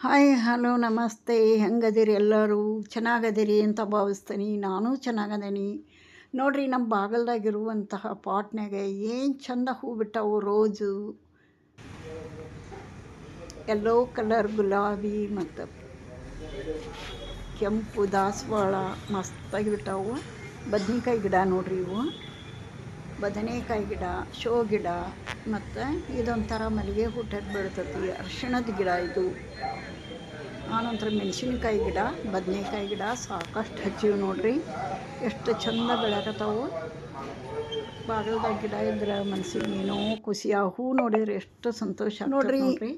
Hi, hello, ನಮಸ್ತೆ. ಹೆಂಗದಿರಿ ಎಲ್ಲರೂ? ಚೆನ್ನಾಗದಿರಿ ಅಂತ ಭಾವಿಸ್ತೀನಿ. ನಾನು ಚೆನ್ನಾಗದೇನಿ. ನೋಡ್ರಿ ನಮ್ಮ ಬಾಗಲ್ದಾಗಿರುವಂತಹ ಪಾಟ್ನಾಗ ಏನು ಚಂದ ಹೂ ಬಿಟ್ಟವು ರೋಜು. ಎಲ್ಲೋ ಕಲರ್ ಗುಲಾಬಿ ಮತ್ತು ಕೆಂಪು ದಾಸವಾಳ ಮಸ್ತಾಗಿ ಬಿಟ್ಟವು. ಬದ್ನಿಕಾಯಿ ಗಿಡ ನೋಡ್ರಿ ಇವು. ಬದನೆಕಾಯಿ ಗಿಡ ಶೋ ಗಿಡ ಮತ್ತು ಇದೊಂಥರ ಮಲ್ಲಿಗೆ ಹೂಟದ ಬೆಳಿತೈತಿ ಅರ್ಶಿಣದ ಗಿಡ ಇದು. ಆನಂತರ ಮೆಣಸಿನ್ಕಾಯಿ ಗಿಡ ಬದನೆಕಾಯಿ ಗಿಡ ಸಾಕಷ್ಟು ಹಚ್ಚಿವಿ ನೋಡ್ರಿ. ಎಷ್ಟು ಚಂದ ಬೆಳಕತ್ತಾವು. ಬಾಗಲ್ದಾಗ ಗಿಡ ಇದ್ರೆ ಮನ್ಸಿಗೆ ಏನೋ ಖುಷಿ. ಆ ಹೂ ನೋಡಿದ್ರೆ ಎಷ್ಟು ಸಂತೋಷ ನೋಡ್ರಿ ನೋಡ್ರಿ.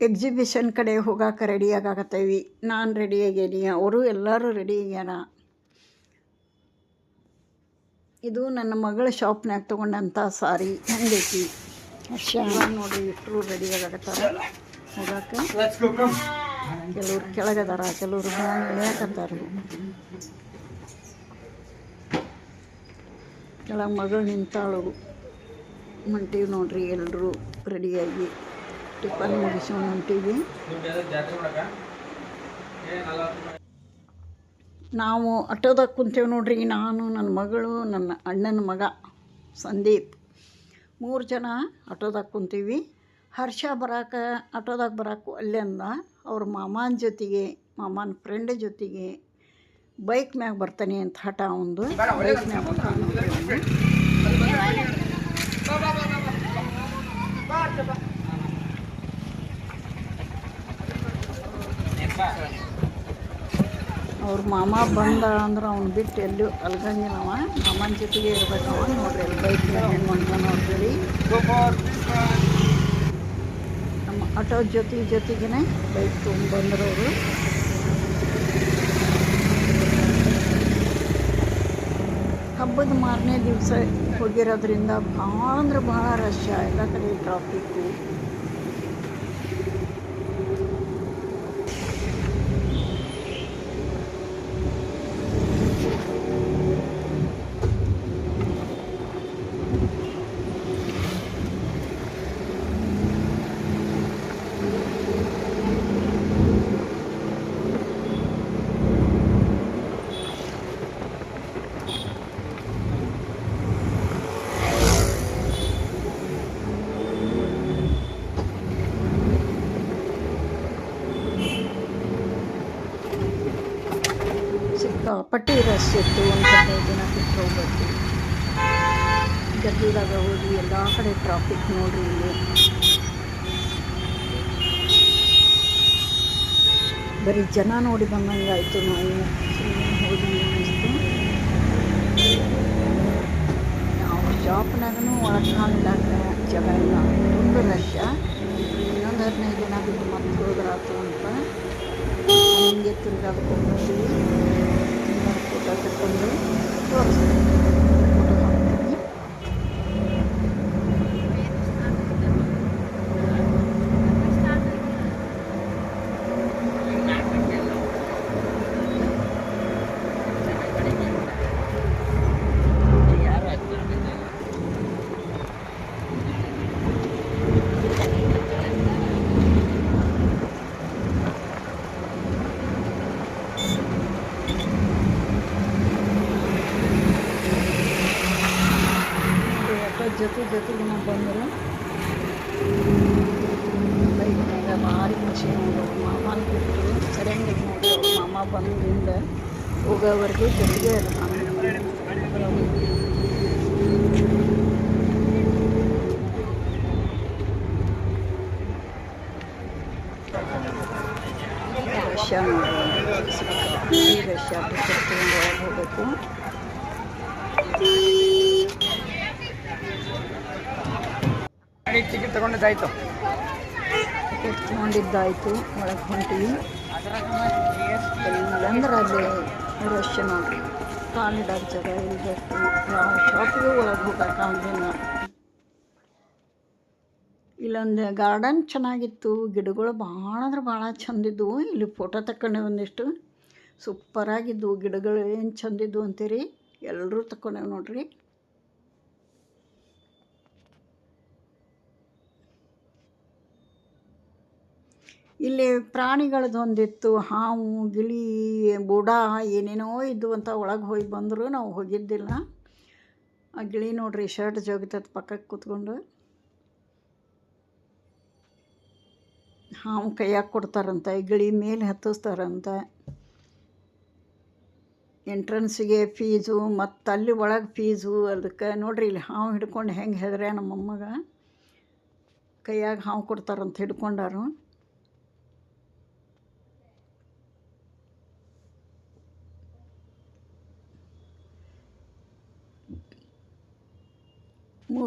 ಎಕ್ಸಿಬಿಷನ್ ಕಡೆ ಹೋಗಾಕ ರೆಡಿ ಆಗಾಕತ್ತೇವಿ. ನಾನು ರೆಡಿ ಆಗೇನಿ. ಅವರು ಎಲ್ಲರೂ ರೆಡಿ ಆಗ್ಯಾರ. ಇದು ನನ್ನ ಮಗಳ ಶಾಪ್ನ್ಯಾಗ ತೊಗೊಂಡಂಥ ಸಾರಿ. ಹೆಂಗೈತಿ? ಹರ್ಷ ನೋಡಿ ಇಟ್ಟರು ರೆಡಿ ಆಗತ್ತಾರ ಹೋಗಕ್ಕೆ ಕೆಲವ್ರು ಕೆಳಗದಾರ ಕೆಲವ್ರು ಇಳ್ಯಾಕತ್ತಾರ ಕೆಳಗೆ ಮಗಳು ನಿಂತಾಳು. ಹೊಂಟೀವಿ ನೋಡ್ರಿ ಎಲ್ಲರೂ ರೆಡಿಯಾಗಿ ಟಿಫನ್ ಮುಗಿಸ್ಕೊಂಡು ಹೊಂಟೀವಿ ನಾವು ಆಟೋದಾಗ ಕುಂತೇವೆ ನೋಡ್ರಿ, ನಾನು ನನ್ನ ಮಗಳು, ನನ್ನ ಅಣ್ಣನ ಮಗ ಸಂದೀಪ್. ಮೂರು ಜನ ಆಟೋದಾಗ ಕುಂತೀವಿ. ಹರ್ಷ ಬರಾಕ ಆಟೋದಾಗ ಬರಾಕು ಅಲ್ಲಿಂದ ಅವ್ರ ಮಾಮನ ಜೊತೆಗೆ, ಮಾಮನ ಫ್ರೆಂಡ್ ಜೊತೆಗೆ ಬೈಕ್ ಮ್ಯಾಗ ಬರ್ತಾನೆ ಅಂತ ಹಠ ಒಂದು. ಬೈಕ್ ಮ್ಯಾಗ ಬರ್ತಾನೆ. ಅವ್ರ ಮಾಮ ಬಂದ ಅಂದ್ರೆ ಅವ್ನು ಬಿಟ್ಟು ಎಲ್ಲೂ ಅಲ್ಗಂಗಿಲ್ಲವ. ಮಾಮನ ಜೊತೆಗೆ ಇರ್ಬೇಕು ಅವ ನೋಡ್ರಿ ಅಲ್ಲಿ ಬೈಕ್ ಏನು ಮಾಡ್ತಾನೆ ನಮ್ಮ ಆಟೋ ಜೊತೆ ಜೊತೆಗೇ ಬೈಕ್ ತೊಗೊಂಡ್ಬಂದ್ರು ಅವರು ಹಬ್ಬದ ಮಾರನೇ ದಿವಸ ಹೋಗಿರೋದ್ರಿಂದ ಭಾಳ ಅಂದ್ರೆ ಭಾಳ ರಶ್ ಎಲ್ಲ ಕಡೆ ಟ್ರಾಫಿಕ್ಕು ಸಿಕ್ಕಾಪಟ್ಟಿ ರಶ್ ಇತ್ತು ಒಂದು ಹದಿನೈದು ಜನ ಬಿಟ್ಟು ಹೋಗ್ಬೇಕು ಗದ್ದೂರಾಗ ಹೋಗಿ ಎಲ್ಲ ಕಡೆ ಟ್ರಾಫಿಕ್ ನೋಡ್ರಿ ಇಲ್ಲಿ. ಬರೀ ಜನ ನೋಡಿ ಬಂದಂಗೆ ಆಯಿತು ನಾವು. ಸುಮ್ಮನೆ ಹೋಗಿ ಅನ್ನಿಸ್ತು ನಾವು ಶಾಪ್ನಾಗೂ ಒಳಗಿಲ್ಲ ಜಗ ಇಲ್ಲ ತುಂಬ ರಶ್ ಇನ್ನೊಂದು ಹದಿನೈದು ಜನ ಬಿಟ್ಟು ಮತ್ತೆ ಹೋದ್ರಾತು ಅಂತ. ಹಿಂಗೆ ತಿರ್ಗಾಡ್ಕೊಂಡು ಬರ್ತೀವಿ ಫೋಟೋ ತಗೊಂಡು ತೋರಿಸ್ತೀನಿ ಫೋಟೋ ಹಾಕ್ತೀನಿ ನೋಡಿ ಆಟೋ ಜೊತೆ ಜೊತೆಗೆ ನಾವು ಬಂದರು ಬೈಕ್ನಾಗ ಭಾರಿ ಖುಷಿ ನೋಡೋದು ಮಾಮನ ಬಿಟ್ಟು ಸರಿಯಂಗೆ ನೋಡಿ ಬಂದಿಂದ ಹೋಗೋವರೆಗೂ ಜೊತೆಗೆ ರಷ್ಯಾ ಒಳಗೆ ಹೋಗಬೇಕು ಟಿಕೆಟ್ ತಗೊಂಡಿದ್ದಾಯ್ತು. ಟಿಕೆಟ್ ತೊಗೊಂಡಿದ್ದಾಯಿತು ಒಳಗೆ ಹೊಂಟಿವಿ ಇಲ್ಲಂದ್ರೆ ಅಲ್ಲಿ ರಶ್ ನೋಡ್ರಿ ಕಾಲಿಡಾಕ ಜಾಗ ಇರಬೇಕು ಶಾಪಿಗೆ ಒಳಗೆ ಇಲ್ಲೊಂದು ಗಾರ್ಡನ್ ಚೆನ್ನಾಗಿತ್ತು, ಗಿಡಗಳು ಭಾಳ ಅಂದ್ರೆ ಭಾಳ ಚಂದಿದ್ವು. ಇಲ್ಲಿ ಫೋಟೋ ತಕೊಂಡೆ ಒಂದಿಷ್ಟು. ಸೂಪರಾಗಿದ್ದವು ಗಿಡಗಳು, ಏನು ಚಂದಿದ್ವು ಅಂತೀರಿ? ಎಲ್ಲರೂ ತಗೊಂಡೇವು ನೋಡ್ರಿ. ಇಲ್ಲಿ ಪ್ರಾಣಿಗಳದೊಂದಿತ್ತು ಹಾವು, ಗಿಳಿ, ಬುಡ, ಏನೇನೋ ಇದ್ದು ಅಂತ ಒಳಗೆ ಹೋಗಿ ಬಂದರೂ. ನಾವು ಹೋಗಿದ್ದಿಲ್ಲ. ಆ ಗಿಳಿ ನೋಡ್ರಿ, ಶರ್ಟ್ ಜೋಗಿತದ ಪಕ್ಕಕ್ಕೆ ಕೂತ್ಕೊಂಡು. ಹಾವು ಕೈಯಾಗ ಕೊಡ್ತಾರಂತ, ಗಿಳಿ ಮೇಲೆ ಹತ್ತಿಸ್ತಾರಂತೆ. ಎಂಟ್ರೆನ್ಸಿಗೆ ಫೀಸು, ಮತ್ತು ಅಲ್ಲಿ ಒಳಗೆ ಫೀಸು, ಅದಕ್ಕೆ ನೋಡ್ರಿ, ಇಲ್ಲಿ ಹಾವು ಹಿಡ್ಕೊಂಡು ಹೆಂಗೆ ಹೆದ್ರೆ ನಮ್ಮ ಮೊಮ್ಮಗ ಕೈಯಾಗ ಹಾವು ಕೊಡ್ತಾರಂತ ಹಿಡ್ಕೊಂಡಾರು.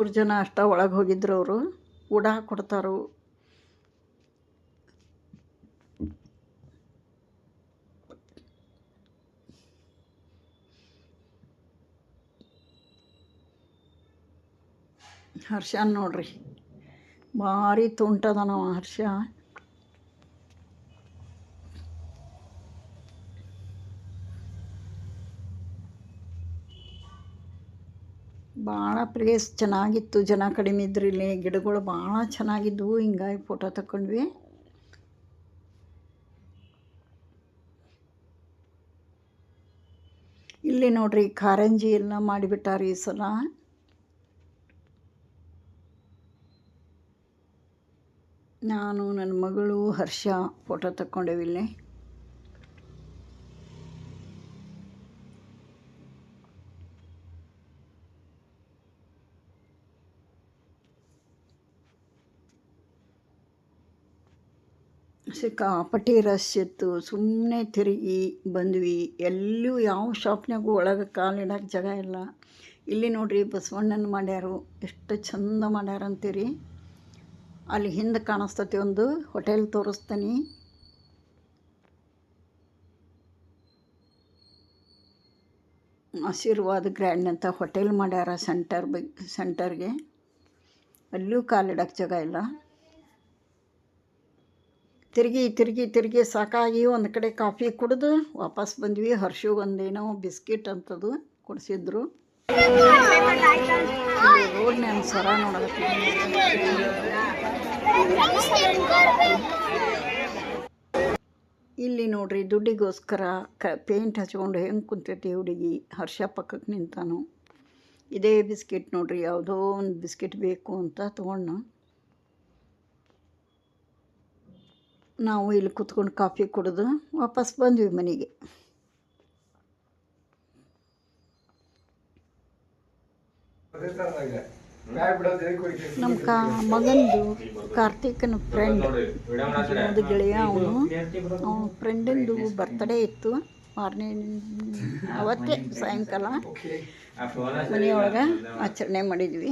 ಮೂರು ಜನ ಅಷ್ಟ ಒಳಗೆ ಹೋಗಿದ್ರು ಅವರು. ಊಟ ಕೊಡ್ತಾರು. ಹರ್ಷ ನೋಡ್ರಿ. ಭಾರಿ ತುಂಟದ ನಾವು ಹರ್ಷ ಭಾಳ ಪ್ಲೇಸ್ ಚೆನ್ನಾಗಿತ್ತು. ಜನ ಕಡಿಮೆ ಇದ್ರೆ ಇಲ್ಲಿ ಗಿಡಗಳು ಭಾಳ ಚೆನ್ನಾಗಿದ್ವು. ಹಿಂಗಾಗಿ ಫೋಟೋ ತಗೊಂಡ್ವಿ ಇಲ್ಲಿ ನೋಡ್ರಿ, ಕಾರಂಜಿ ಎಲ್ಲ ಮಾಡಿಬಿಟ್ಟಾರ ಈ ಸಲ. ನಾನು, ನನ್ನ ಮಗಳು ಹರ್ಷ ಫೋಟೋ ತಕ್ಕೊಂಡೇವಿ ಸಿಕ್ಕಾಪಟ್ಟಿ ರಶ್ ಇತ್ತು ಸುಮ್ಮನೆ ತಿರುಗಿ ಬಂದ್ವಿ. ಎಲ್ಲೂ ಯಾವ ಶಾಪ್ನಾಗೂ ಒಳಗೆ ಕಾಲಿಡಕ್ಕೆ ಜಾಗ ಇಲ್ಲ. ಇಲ್ಲಿ ನೋಡ್ರಿ ಬಸವಣ್ಣನ ಮಾಡ್ಯಾರು. ಎಷ್ಟು ಚಂದ ಮಾಡ್ಯಾರ ಅಂತೀರಿ. ಅಲ್ಲಿ ಹಿಂದೆ ಕಾಣಿಸ್ತತಿ ಒಂದು ಹೋಟೆಲ್ ತೋರಿಸ್ತೀನಿ. ಆಶೀರ್ವಾದ ಗ್ರ್ಯಾಂಡ್ ಅಂತ ಹೋಟೆಲ್ ಮಾಡ್ಯಾರ ಸೆಂಟರ್ ಬಗ್ಗೆ ಸೆಂಟರ್ಗೆ. ಅಲ್ಲೂ ಕಾಲಿಡೋಕ್ಕೆ ಜಾಗ ಇಲ್ಲ. ತಿರುಗಿ ತಿರುಗಿ ತಿರುಗಿ ಸಾಕಾಗಿ ಒಂದು ಕಡೆ ಕಾಫಿ ಕುಡಿದು ವಾಪಸ್ ಬಂದ್ವಿ. ಹರ್ಷು ಒಂದೇನೋ ಬಿಸ್ಕಿಟ್ ಅಂತದು ಕೊಡಿಸಿದ್ರು. ರೋಡ್ನ್ಯಾಗ ಸರ ನೋಡಕತ್ತೀನಿ ಇಲ್ಲಿ ನೋಡ್ರಿ ದುಡ್ಡಿಗೋಸ್ಕರ ಕ, ಪೇಂಟ್ ಹಚ್ಕೊಂಡು ಹೆಂಗೆ ಕುಂತೈತಿ ಹುಡುಗಿ. ಹರ್ಷ ಪಕ್ಕಕ್ಕೆ ನಿಂತಾನು. ಇದೇ ಬಿಸ್ಕಿಟ್ ನೋಡ್ರಿ, ಯಾವುದೋ ಒಂದು ಬಿಸ್ಕಿಟ್ ಬೇಕು ಅಂತ ತೊಗೊಂಡು ನಾವು ಇಲ್ಲಿ ಕುತ್ಕೊಂಡು ಕಾಫಿ ಕುಡಿದು ವಾಪಸ್ ಬಂದ್ವಿ ಮನೆಗೆ. ನಮ್ಮ ಕಾ ಮಗಂದು ಕಾರ್ತಿಕನ ಫ್ರೆಂಡ್ ಒಂದು ಗೆಳೆಯ ಅವನು. ಅವನ ಫ್ರೆಂಡಿಂದು ಬರ್ತಡೇ ಇತ್ತು. ಮಾರನೇ ಅವತ್ತೇ ಸಾಯಂಕಾಲ ಮನೆಯೊಳಗೆ ಆಚರಣೆ ಮಾಡಿದ್ವಿ.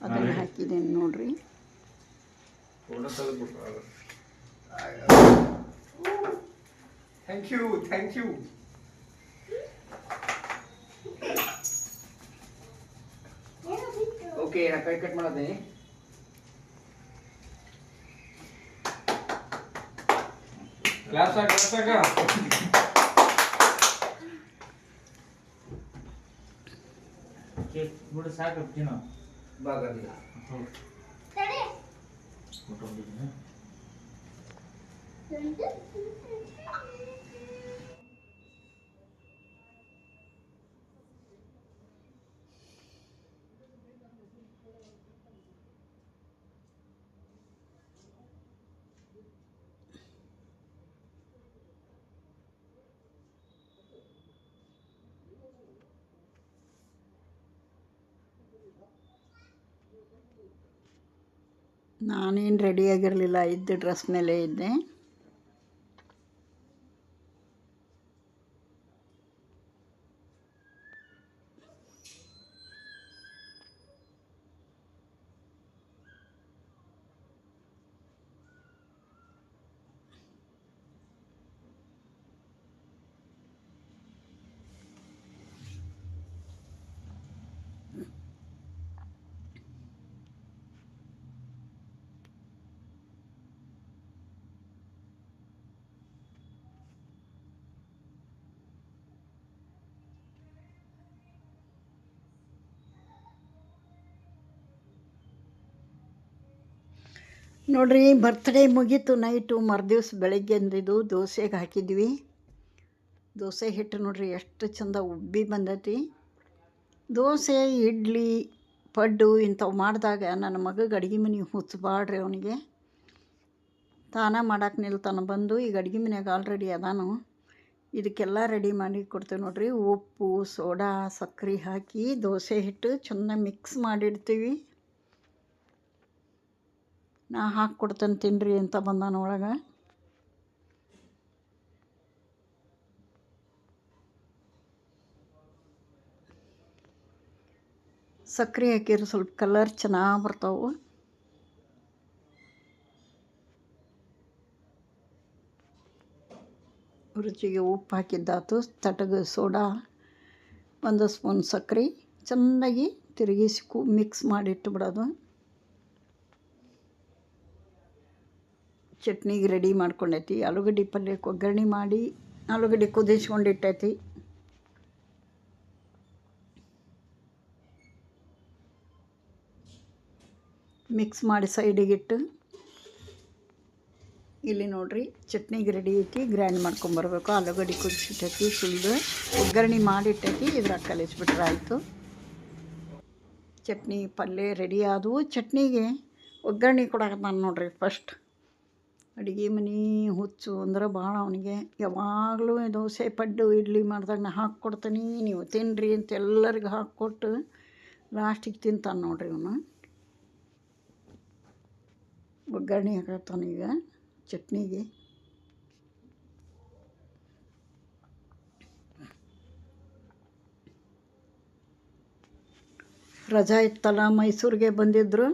ಅದನ್ನು ಹಾಕಿದ್ದೇನೆ ನೋಡ್ರಿ. thank you thank you okay ನಾ ಕೈ ಕಟ್ ಮಾಡೋದೇನೆ ಕ್ಲಾಸ್ ಆಗ ಕ್ಲಾಸ್ ಆಗ ಬಿಡು ಸಾಕು ತಿನ್ನು Bakalım dedim ha. Döndüm. ನಾನೇನು ರೆಡಿಯಾಗಿರಲಿಲ್ಲ ಇದ್ದ ಡ್ರೆಸ್ ಮೇಲೆ ಇದ್ದೆ. ನೋಡ್ರಿ ಬರ್ತ್ಡೇ ಮುಗೀತು ನೈಟು ಮರುದಿವ್ಸ ಬೆಳಗ್ಗೆ ಅಂದಿದ್ದು ದೋಸೆಗೆ ಹಾಕಿದ್ವಿ. ದೋಸೆ ಹಿಟ್ಟು ನೋಡ್ರಿ, ಎಷ್ಟು ಚಂದ ಉಬ್ಬಿ ಬಂದೈತಿ. ದೋಸೆ, ಇಡ್ಲಿ, ಪಡ್ಡು ಇಂಥವು ಮಾಡಿದಾಗ ನನ್ನ ಮಗಗೆ ಅಡುಗೆ ಮನೆ ಹುಚ್ಚಬಾಡ್ರಿ ಅವನಿಗೆ. ತಾನ ಮಾಡಕ್ಕೆ ನಿಲ್ತಾನೆ ಬಂದು, ಈಗ ಅಡುಗೆ ಮನ್ಯಾಗ ಆಲ್ರೆಡಿ ಅದಾನು. ಇದಕ್ಕೆಲ್ಲ ರೆಡಿ ಮಾಡಿ ಕೊಡ್ತೇವೆ ನೋಡ್ರಿ. ಉಪ್ಪು, ಸೋಡಾ ಸಕ್ಕರೆ ಹಾಕಿ ದೋಸೆ ಹಿಟ್ಟು ಚೆನ್ನಾಗಿ ಮಿಕ್ಸ್ ಮಾಡಿಡ್ತೀವಿ. ನಾ ಹಾಕ್ಕೊಡ್ತೇನೆ ತಿನ್ನಿರಿ ಅಂತ ಬಂದಾನ ಒಳಗೆ. ಸಕ್ಕರೆ ಹಾಕಿದ್ರೆ ಸ್ವಲ್ಪ ಕಲರ್ ಚೆನ್ನಾಗಿ ಬರ್ತಾವು. ರುಚಿಗೆ ಉಪ್ಪು ಹಾಕಿದ್ದಾತು, ತಟಗ ಸೋಡಾ, ಒಂದು ಸ್ಪೂನ್ ಸಕ್ಕರೆ ಚೆನ್ನಾಗಿ ತಿರುಗಿಸಿ ಕು ಮಿಕ್ಸ್ ಮಾಡಿಟ್ಟು ಬಿಡೋದು ಚಟ್ನಿಗೆ ರೆಡಿ ಮಾಡ್ಕೊಂಡೈತಿ, ಆಲೂಗಡ್ಡೆ ಪಲ್ಯಕ್ಕೆ ಒಗ್ಗರಣೆ ಮಾಡಿ ಆಲೂಗಡ್ಡೆ ಕುದಿಸ್ಕೊಂಡಿಟ್ಟೈತಿ. ಮಿಕ್ಸ್ ಮಾಡಿ ಸೈಡಿಗಿಟ್ಟು ಇಲ್ಲಿ ನೋಡ್ರಿ ಚಟ್ನಿಗೆ ರೆಡಿ ಐತಿ ಗ್ರೈಂಡ್ ಮಾಡ್ಕೊಂಬರ್ಬೇಕು ಆಲೂಗಡ್ಡೆ ಕುದಿಸಿಟ್ಟೈತಿ ಸುಲಿದು ಒಗ್ಗರಣೆ ಮಾಡಿಟ್ಟೈತಿ, ಇದ್ರಾಗ ಕಲಿಸ್ಬಿಟ್ರೆ ಆಯಿತು. ಚಟ್ನಿ ಪಲ್ಯ ರೆಡಿ ಆದವು. ಚಟ್ನಿಗೆ ಒಗ್ಗರಣೆ ಕೊಡಕ್ಕೆ ನಾನು ನೋಡ್ರಿ ಫಸ್ಟ್ ಅಡುಗೆ ಮನೆ ಹುಚ್ಚು ಅಂದ್ರೆ ಭಾಳ ಅವನಿಗೆ. ಯಾವಾಗಲೂ ದೋಸೆ, ಪಡ್ಡು, ಇಡ್ಲಿ ಮಾಡಿದಾಗ ನಾ ಹಾಕ್ಕೊಡ್ತೀನಿ ನೀವು ತಿನ್ನಿರಿ ಅಂತ ಎಲ್ಲರಿಗೂ ಹಾಕ್ಕೊಟ್ಟು ಲಾಸ್ಟಿಗೆ ತಿಂತಾನೆ ನೋಡ್ರಿ ಇವನು. ಒಗ್ಗರಣೆ ಹಾಕತ್ತಾನೀಗ ಚಟ್ನಿಗೆ. ರಜಾ ಇತ್ತಲ್ಲ ಮೈಸೂರಿಗೆ ಬಂದಿದ್ದರು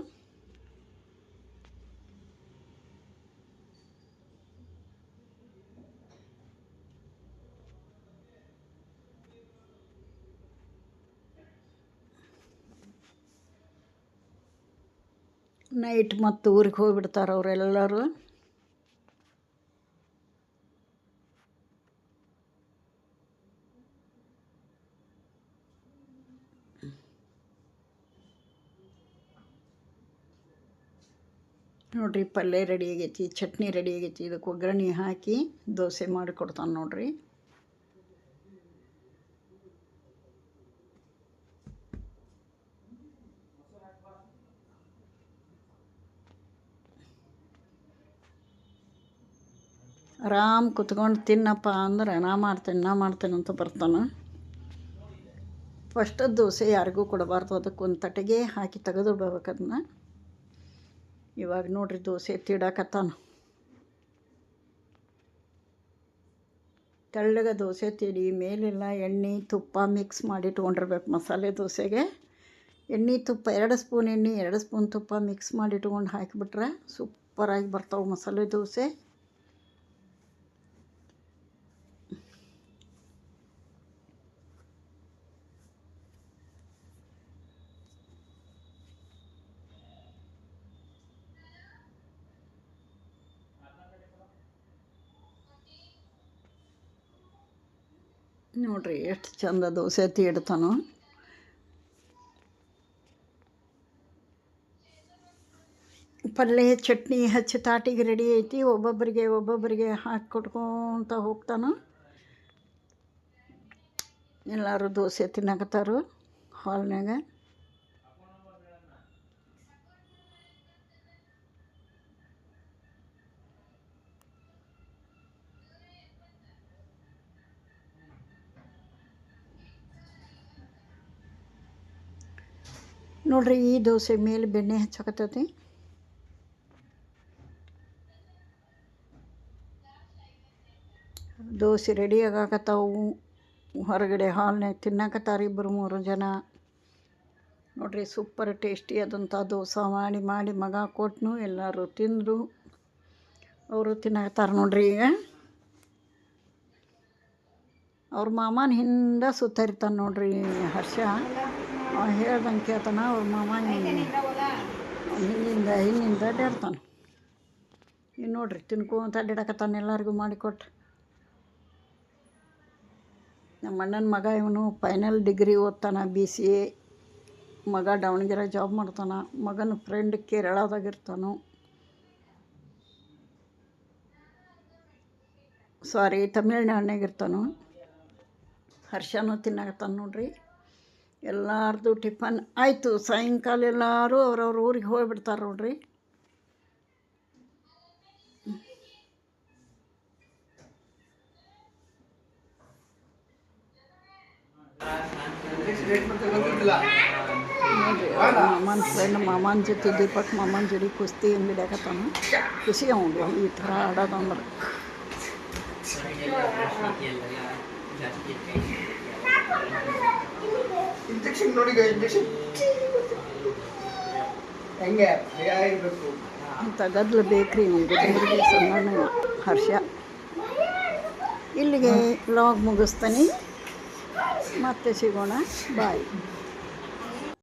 ನೈಟ್ ಮತ್ತು ಊರಿಗೆ ಹೋಗ್ಬಿಡ್ತಾರೆ ಅವರೆಲ್ಲರೂ. ನೋಡ್ರಿ ಪಲ್ಯ ರೆಡಿ ಆಗೈತಿ, ಚಟ್ನಿ ರೆಡಿ ಆಗೈತಿ ಇದಕ್ಕೆ ಒಗ್ಗರಣೆ ಹಾಕಿ ದೋಸೆ ಮಾಡಿ ಕೊಡ್ತಾನೆ ನೋಡ್ರಿ. ಆರಾಮ್ ಕುತ್ಕೊಂಡು ತಿನ್ನಪ್ಪ ಅಂದ್ರೆ ನಾ ಮಾಡ್ತೇನೆ ನಾ ಮಾಡ್ತೇನೆ ಅಂತ ಬರ್ತಾನೆ. ಫಸ್ಟ್ ದೋಸೆ ಯಾರಿಗೂ ಕೊಡಬಾರ್ದು. ಅದಕ್ಕೆ ಒಂದು ತಟ್ಟೆಗೆ ಹಾಕಿ ತೆಗೆದು ಅದನ್ನ. ಇವಾಗ ನೋಡ್ರಿ ದೋಸೆ ತೀಡಾಕತ್ತಾನ. ತೆಳ್ಳಗೆ ದೋಸೆ ತೀಡಿ, ಮೇಲೆಲ್ಲ ಎಣ್ಣೆ, ತುಪ್ಪ ಮಿಕ್ಸ್ ಮಾಡಿ ಇಟ್ಕೊಂಡಿರ್ಬೇಕು ಮಸಾಲೆ ದೋಸೆಗೆ. ಎಣ್ಣೆ, ತುಪ್ಪ, ಎರಡು ಸ್ಪೂನ್ ಎಣ್ಣೆ, ಎರಡು ಸ್ಪೂನ್ ತುಪ್ಪ ಮಿಕ್ಸ್ ಮಾಡಿ ಇಟ್ಕೊಂಡು ಹಾಕಿಬಿಟ್ರೆ ಸೂಪರಾಗಿ ಬರ್ತಾವೆ ಮಸಾಲೆ ದೋಸೆ. ನೋಡ್ರಿ ಎಷ್ಟು ಚಂದ ದೋಸೆ ತೀಡ್ತಾನೋ ಪಲ್ಯ ಚಟ್ನಿ ಹಚ್ಚಿ ತಾಟಿಗೆ ರೆಡಿ ಐತಿ. ಒಬ್ಬೊಬ್ಬರಿಗೆ ಒಬ್ಬೊಬ್ಬರಿಗೆ ಹಾಕಿ ಕೊಟ್ಕೊತ ಹೋಗ್ತಾನ. ಎಲ್ಲರೂ ದೋಸೆ ತಿನ್ನಕತ್ತಾರು ಹಾಲ್ನಾಗ ನೋಡ್ರಿ, ಈ ದೋಸೆ ಮೇಲೆ ಬೆಣ್ಣೆ ಹಚ್ಚಕತ್ತೈತಿ. ದೋಸೆ ರೆಡಿ ಆಗಾಕತ್ತಾವು. ಹೊರಗಡೆ ಹಾಲ್ನಾಗ ತಿನ್ನಕತ್ತಾರೆ ಇಬ್ಬರು ಮೂರು ಜನ. ನೋಡ್ರಿ ಸೂಪರ್ ಟೇಸ್ಟಿ ಆದಂಥ ದೋಸೆ ಮಾಡಿ ಮಾಡಿ ಮಗ ಕೊಟ್ಟನು ಎಲ್ಲರೂ ತಿಂದರು. ಅವರು ತಿನ್ನಕತ್ತಾರೆ ನೋಡ್ರಿ ಈಗ. ಅವ್ರ ಮಾಮನ ಹಿಂದೆ ಸುತ್ತರಿತಾನೆ ನೋಡ್ರಿ ಹರ್ಷ. ಹೇಳ್ದಂಗೆ ಕೇಳ್ತಾನೆ, ಅವ್ರ ಮಾವ ಹಿಂದಿಂದ ಹಿಂದಿಂದ ಅಡ್ಡಾಡ್ತಾನೆ. ಇನ್ನು ನೋಡ್ರಿ, ತಿನ್ಕೊಂತ ಅಡ್ಡಾಡಕತ್ತಾನೆ ಎಲ್ಲರಿಗೂ ಮಾಡಿಕೊಟ್ಟು ನಮ್ಮ ಅಣ್ಣನ ಮಗ ಇವನು ಫೈನಲ್ ಡಿಗ್ರಿ ಓದ್ತಾನೆ ಬಿ ಸಿ ಎ ಮಗ ದಾವಣಗೆರೆ ಜಾಬ್ ಮಾಡ್ತಾನೆ. ಮಗನ ಫ್ರೆಂಡ್ ಕೇರಳದಾಗಿರ್ತಾನು ಸಾರಿ ತಮಿಳ್ನಾಡಿನಾಗಿರ್ತಾನು ಹರ್ಷನೂ ತಿನ್ನಾಕತ್ತಾನೆ ನೋಡ್ರಿ. ಎಲ್ಲಾರ್ದು ಟಿಫನ್ ಆಯಿತು. ಸಾಯಂಕಾಲ ಎಲ್ಲರೂ ಅವ್ರವ್ರ ಊರಿಗೆ ಹೋಗ್ಬಿಡ್ತಾರೆ ನೋಡ್ರಿ. ನೋಡ್ರಿ ಮಾಮನ ಫ್ರೆಂಡ್ ಮಾಮನ ಜೊತೆ ದೀಪಕ್ ಮಾಮನ ಜೋಡಿ ಕುಸ್ತಿ ಹಿಡಿಯಾಕತ್ತಾನ ಖುಷಿ ಅವನು ಈ ಥರ ಆಡೋದಂದ್ರೆ. ಇಂಜೆಕ್ಷನ್ ನೋಡಿ ಇಂಜೆಕ್ಷನ್ ಹೆಂಗೆ? ಭಯ ಇರಬೇಕು. ಇಂಥ ಗದ್ಲ ಬೇಕ್ರಿ ನಿಮಗೆ. ಸಣ್ಣ ಹರ್ಷ. ಇಲ್ಲಿಗೆ ಲಾಗ್ ಮುಗಿಸ್ತಾನೆ. ಮತ್ತೆ ಸಿಗೋಣ. ಬಾಯ್